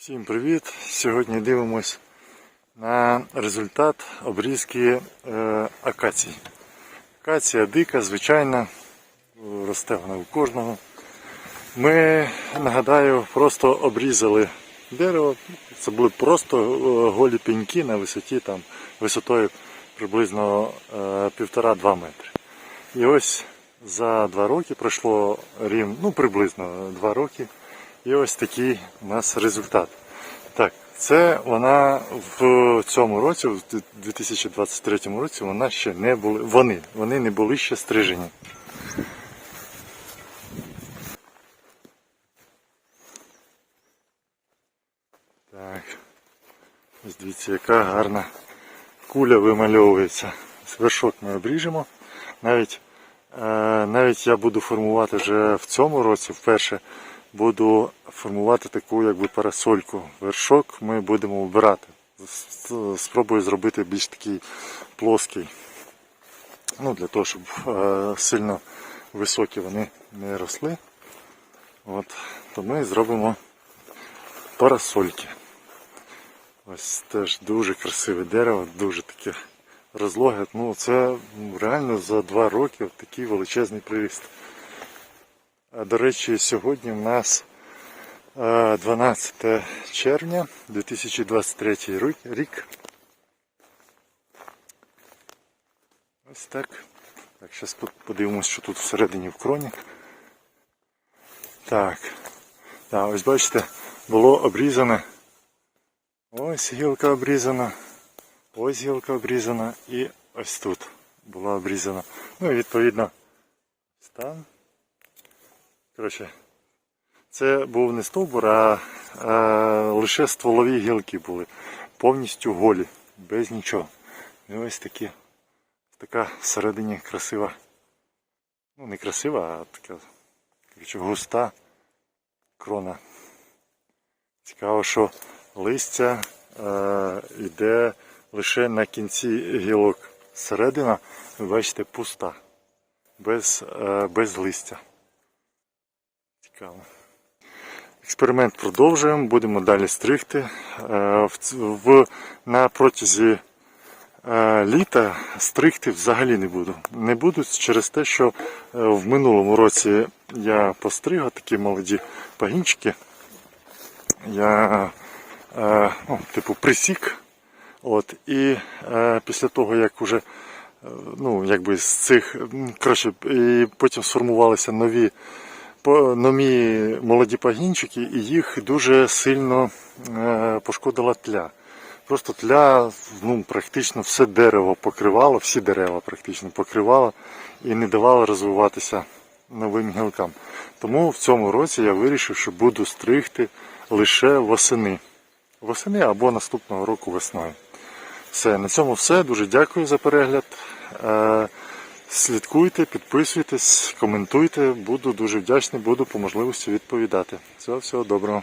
Всім привіт! Сьогодні дивимось на результат обрізки е, акацій. Акація дика, звичайна, росте вона у кожного. Ми, нагадаю, просто обрізали дерево. Це були просто е, голі пеньки на висоті там, висотою приблизно е, півтора-два метри. І ось за два роки пройшло рівно, ну приблизно два роки. І ось такий у нас результат. Так, це вона в цьому році, в 2023 році, вона ще не були. Вони, вони не були ще стрижені. Так. Ось дивіться, яка гарна куля вимальовується. Вершок ми обріжемо. Навіть, е, навіть я буду формувати вже в цьому році вперше буду формувати таку якби парасольку. Вершок ми будемо вбирати. С- Спробую зробити більш такий плоский. Ну, для того, щоб е, сильно високі вони не росли. От, то ми зробимо парасольки. Ось теж дуже красиве дерево, дуже таке розлоге. Ну, це реально за два роки такий величезний приріст. До речі, сьогодні в нас е, 12 червня 2023 рік-. Ось так. Так, зараз подивимось, що тут всередині в кроні. Так. Так, ось бачите, було обрізане. Ось гілка обрізана. Ось гілка обрізана і ось тут була обрізана. Ну і відповідно стан. Коротше, це був не стовбур, а, а лише стволові гілки були. Повністю голі, без нічого. І ось такі, така всередині красива. Ну, не красива, а така коротше, густа крона. Цікаво, що листя е, йде лише на кінці гілок. Середина, бачите, пуста, без, е, без листя. Цікаво. Експеримент продовжуємо, будемо далі стригти. Е, в, на протязі е, літа стригти взагалі не буду. Не буду через те, що е, в минулому році я постриг такі молоді пагінчики. Я ну, типу присік. От, і е, після того, як уже ну, якби з цих, коротше, і потім сформувалися нові, нові молоді пагінчики, і їх дуже сильно е, пошкодила тля. Просто тля ну, практично все дерево покривало, всі дерева практично покривало і не давало розвиватися новим гілкам. Тому в цьому році я вирішив, що буду стригти лише восени. Восени або наступного року весною. Все, на цьому все. Дуже дякую за перегляд. Слідкуйте, підписуйтесь, коментуйте. Буду дуже вдячний, буду по можливості відповідати. Всього, всього доброго.